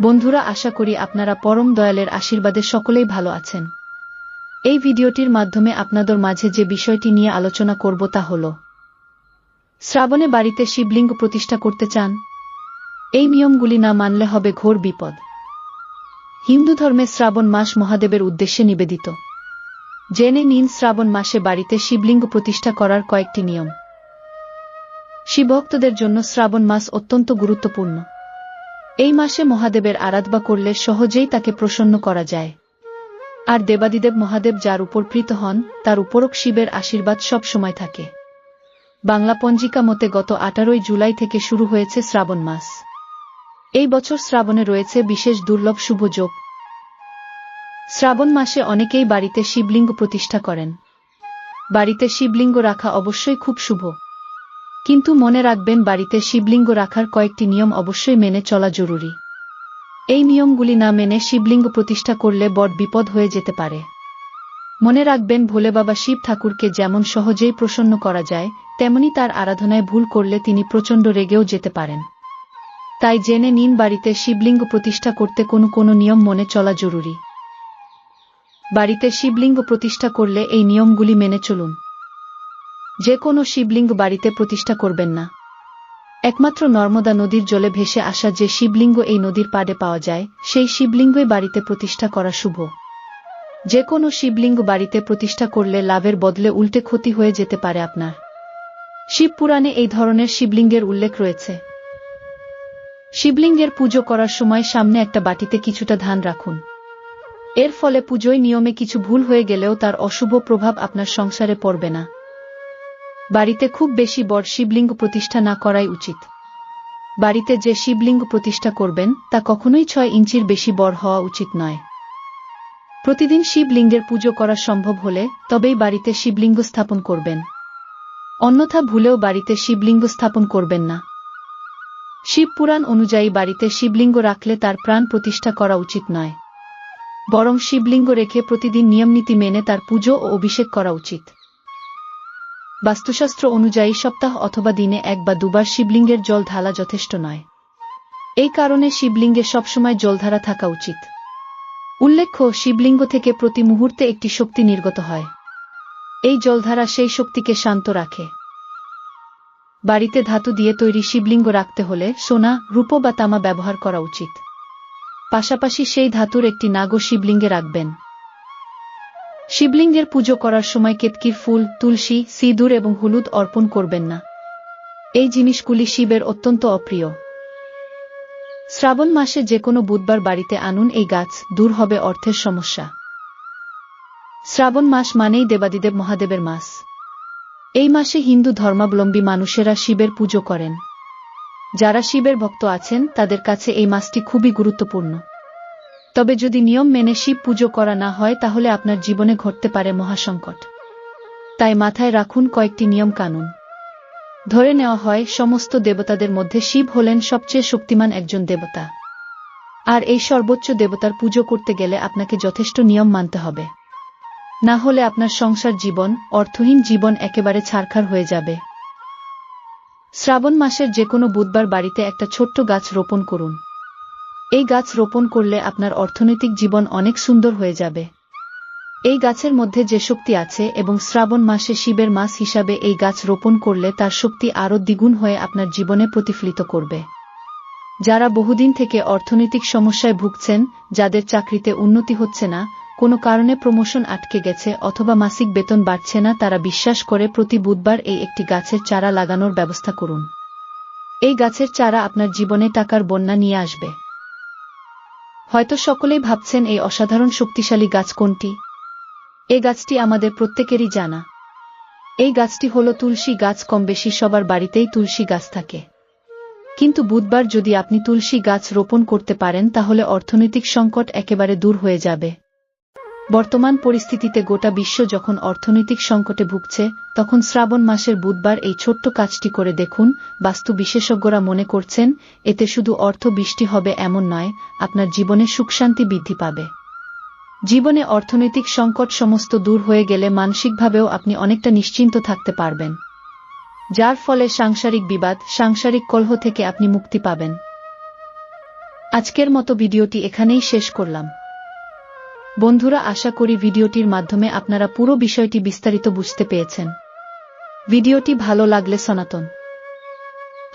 বন্ধুরা, আশা করি আপনারা পরম দয়ালের আশীর্বাদে সকলেই ভালো আছেন। এই ভিডিওটির মাধ্যমে আপনাদের মাঝে যে বিষয়টি নিয়ে আলোচনা করব তা হল, শ্রাবণে বাড়িতে শিবলিঙ্গ প্রতিষ্ঠা করতে চান, এই নিয়মগুলি না মানলে হবে ঘোর বিপদ। হিন্দু ধর্মে শ্রাবণ মাস মহাদেবের উদ্দেশ্যে নিবেদিত। জেনে নিন, শ্রাবণ মাসে বাড়িতে শিবলিঙ্গ প্রতিষ্ঠা করার কয়েকটি নিয়ম। শিবভক্তদের জন্য শ্রাবণ মাস অত্যন্ত গুরুত্বপূর্ণ। এই মাসে মহাদেবের আরাধবা করলে সহজেই তাকে প্রসন্ন করা যায়। আর দেবাদিদেব মহাদেব যার উপর প্রীত হন, তার উপরক শিবের আশীর্বাদ সব সময় থাকে। বাংলা পঞ্জিকা মতে গত আঠারোই জুলাই থেকে শুরু হয়েছে শ্রাবণ মাস। এই বছর শ্রাবণে রয়েছে বিশেষ দুর্লভ শুভ যোগ। শ্রাবণ মাসে অনেকেই বাড়িতে শিবলিঙ্গ প্রতিষ্ঠা করেন। বাড়িতে শিবলিঙ্গ রাখা অবশ্যই খুব শুভ। কিন্তু মনে রাখবেন, বাড়িতে শিবলিঙ্গ রাখার কয়েকটি নিয়ম অবশ্যই মেনে চলা জরুরি। এই নিয়মগুলি না মেনে শিবলিঙ্গ প্রতিষ্ঠা করলে বড় বিপদ হয়ে যেতে পারে। মনে রাখবেন, ভোলে বাবা শিব ঠাকুরকে যেমন সহজেই প্রসন্ন করা যায়, তেমনি তার আরাধনায় ভুল করলে তিনি প্রচণ্ড রেগেও যেতে পারেন। তাই জেনে নিন, বাড়িতে শিবলিঙ্গ প্রতিষ্ঠা করতে কোনো কোনো নিয়ম মনে চলা জরুরি। বাড়িতে শিবলিঙ্গ প্রতিষ্ঠা করলে এই নিয়মগুলি মেনে চলুন। যে কোনো শিবলিঙ্গ বাড়িতে প্রতিষ্ঠা করবেন না। একমাত্র নর্মদা নদীর জলে ভেসে আসা যে শিবলিঙ্গ এই নদীর পাড়ে পাওয়া যায়, সেই শিবলিঙ্গই বাড়িতে প্রতিষ্ঠা করা শুভ। যে কোনো শিবলিঙ্গ বাড়িতে প্রতিষ্ঠা করলে লাভের বদলে উল্টে ক্ষতি হয়ে যেতে পারে আপনার। শিব পুরাণে এই ধরনের শিবলিঙ্গের উল্লেখ রয়েছে। শিবলিঙ্গের পুজো করার সময় সামনে একটা বাটিতে কিছুটা ধান রাখুন। এর ফলে পুজোয় নিয়মে কিছু ভুল হয়ে গেলেও তার অশুভ প্রভাব আপনার সংসারে পড়বে না। বাড়িতে খুব বেশি বড় শিবলিঙ্গ প্রতিষ্ঠা না করাই উচিত। বাড়িতে যে শিবলিঙ্গ প্রতিষ্ঠা করবেন, তা কখনোই ছয় ইঞ্চির বেশি বড় হওয়া উচিত নয়। প্রতিদিন শিবলিঙ্গের পুজো করা সম্ভব হলে তবেই বাড়িতে শিবলিঙ্গ স্থাপন করবেন। অন্যথা ভুলেও বাড়িতে শিবলিঙ্গ স্থাপন করবেন না। শিব পুরাণ অনুযায়ী বাড়িতে শিবলিঙ্গ রাখলে তার প্রাণ প্রতিষ্ঠা করা উচিত নয়। বরং শিবলিঙ্গ রেখে প্রতিদিন নিয়মনীতি মেনে তার পুজো ও অভিষেক করা উচিত। বাস্তুশাস্ত্র অনুযায়ী সপ্তাহ অথবা দিনে এক বা দুবার শিবলিঙ্গের জল ঢালা যথেষ্ট নয়। এই কারণে শিবলিঙ্গে সবসময় জলধারা থাকা উচিত। উল্লেখ্য, শিবলিঙ্গ থেকে প্রতি মুহূর্তে একটি শক্তি নির্গত হয়। এই জলধারা সেই শক্তিকে শান্ত রাখে। বাড়িতে ধাতু দিয়ে তৈরি শিবলিঙ্গ রাখতে হলে সোনা, রূপ বা তামা ব্যবহার করা উচিত। পাশাপাশি সেই ধাতুর একটি নাগ শিবলিঙ্গে রাখবেন। শিবলিঙ্গের পুজো করার সময় কেতকির ফুল, তুলসী, সিঁদুর এবং হলুদ অর্পণ করবেন না। এই জিনিসগুলি শিবের অত্যন্ত অপ্রিয়। শ্রাবণ মাসে যে কোনো বুধবার বাড়িতে আনুন এই গাছ, দূর হবে অর্থের সমস্যা। শ্রাবণ মাস মানেই দেবাদিদেব মহাদেবের মাস। এই মাসে হিন্দু ধর্মাবলম্বী মানুষেরা শিবের পুজো করেন। যারা শিবের ভক্ত আছেন, তাদের কাছে এই মাসটি খুবই গুরুত্বপূর্ণ। তবে যদি নিয়ম মেনে শিব পুজো করা না হয়, তাহলে আপনার জীবনে ঘটতে পারে মহাসংকট। তাই মাথায় রাখুন কয়েকটি নিয়ম কানুন। ধরে নেওয়া হয়, সমস্ত দেবতাদের মধ্যে শিব হলেন সবচেয়ে শক্তিমান একজন দেবতা। আর এই সর্বোচ্চ দেবতার পুজো করতে গেলে আপনাকে যথেষ্ট নিয়ম মানতে হবে। না হলে আপনার সংসার জীবন, অর্থহীন জীবন একেবারে ছারখার হয়ে যাবে। শ্রাবণ মাসের যে কোনো বুধবার বাড়িতে একটা ছোট্ট গাছ রোপণ করুন। এই গাছ রোপণ করলে আপনার অর্থনৈতিক জীবন অনেক সুন্দর হয়ে যাবে। এই গাছের মধ্যে যে শক্তি আছে এবং শ্রাবণ মাসে শিবের মাস হিসাবে এই গাছ রোপণ করলে তার শক্তি আরও দ্বিগুণ হয়ে আপনার জীবনে প্রতিফলিত করবে। যারা বহুদিন থেকে অর্থনৈতিক সমস্যায় ভুগছেন, যাদের চাকরিতে উন্নতি হচ্ছে না, কোনো কারণে প্রমোশন আটকে গেছে অথবা মাসিক বেতন বাড়ছে না, তারা বিশ্বাস করে প্রতি বুধবার এই একটি গাছের চারা লাগানোর ব্যবস্থা করুন। এই গাছের চারা আপনার জীবনে টাকার বন্যা নিয়ে আসবে। হয়তো সকলেই ভাবছেন এই অসাধারণ শক্তিশালী গাছ কোনটি। এ গাছটি আমাদের প্রত্যেকেরই জানা। এই গাছটি হল তুলসী গাছ, কম বেশি সবার বাড়িতেই তুলসী গাছ থাকে। কিন্তু বুধবার যদি আপনি তুলসী গাছ রোপণ করতে পারেন, তাহলে অর্থনৈতিক সংকট একেবারে দূর হয়ে যাবে। বর্তমান পরিস্থিতিতে গোটা বিশ্ব যখন অর্থনৈতিক সংকটে ভুগছে, তখন শ্রাবণ মাসের বুধবার এই ছোট্ট কাজটি করে দেখুন, বাস্তু বিশেষজ্ঞরা মনে করছেন, এতে শুধু অর্থ বৃষ্টি হবে এমন নয়, আপনার জীবনে সুখশান্তি বৃদ্ধি পাবে। জীবনে অর্থনৈতিক সংকট সমস্ত দূর হয়ে গেলে মানসিকভাবেও আপনি অনেকটা নিশ্চিন্ত থাকতে পারবেন। যার ফলে সাংসারিক বিবাদ, সাংসারিক কলহ থেকে আপনি মুক্তি পাবেন। আজকের মতো ভিডিওটি এখানেই শেষ করলাম। বন্ধুরা, আশা করি ভিডিওটির মাধ্যমে আপনারা পুরো বিষয়টি বিস্তারিত বুঝতে পেরেছেন। ভিডিওটি ভালো লাগলে সনাতন।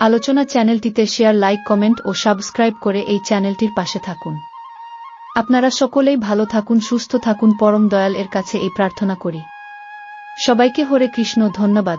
আলোচনা চ্যানেলটিতে শেয়ার, লাইক, কমেন্ট ও সাবস্ক্রাইব করে এই চ্যানেলটির পাশে থাকুন। আপনারা সকলেই ভালো থাকুন, সুস্থ থাকুন, পরম দয়াল এর কাছে এই প্রার্থনা করি। সবাইকে হরে কৃষ্ণ, ধন্যবাদ।